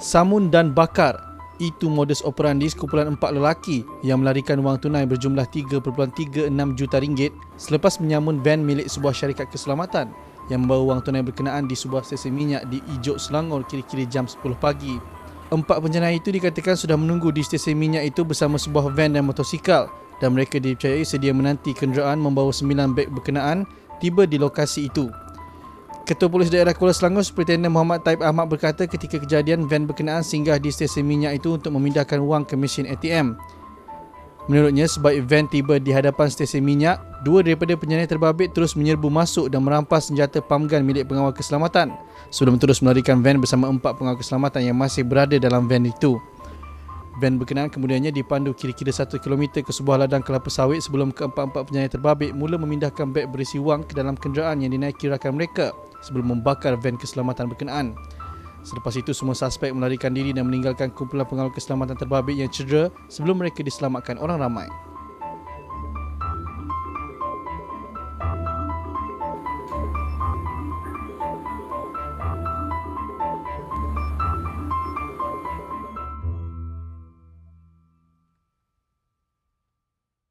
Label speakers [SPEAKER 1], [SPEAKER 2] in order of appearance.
[SPEAKER 1] Samun dan bakar. Itu modus operandi sekumpulan empat lelaki yang melarikan wang tunai berjumlah 3.36 juta ringgit selepas menyamun van milik sebuah syarikat keselamatan yang membawa wang tunai berkenaan di sebuah stesen minyak di Ijok Selangor kira-kira jam 10 pagi. Empat penjenayah itu dikatakan sudah menunggu di stesen minyak itu bersama sebuah van dan motosikal dan mereka dipercayai sedia menanti kenderaan membawa sembilan beg berkenaan tiba di lokasi itu. Ketua Polis Daerah Kuala Selangor Superintendent Muhammad Taib Ahmad berkata ketika kejadian van berkenaan singgah di stesen minyak itu untuk memindahkan wang ke mesin ATM. Menurutnya sebaik van tiba di hadapan stesen minyak, dua daripada penyanyi terbabit terus menyerbu masuk dan merampas senjata pump gun milik pengawal keselamatan sebelum terus melarikan van bersama empat pengawal keselamatan yang masih berada dalam van itu. Van berkenaan kemudiannya dipandu kira-kira 1 km ke sebuah ladang kelapa sawit sebelum keempat-empat penyanyi terbabit mula memindahkan beg berisi wang ke dalam kenderaan yang dinaiki rakan mereka sebelum membakar van keselamatan berkenaan. Selepas itu semua suspek melarikan diri dan meninggalkan kumpulan pengawal keselamatan terbabit yang cedera sebelum mereka diselamatkan orang ramai.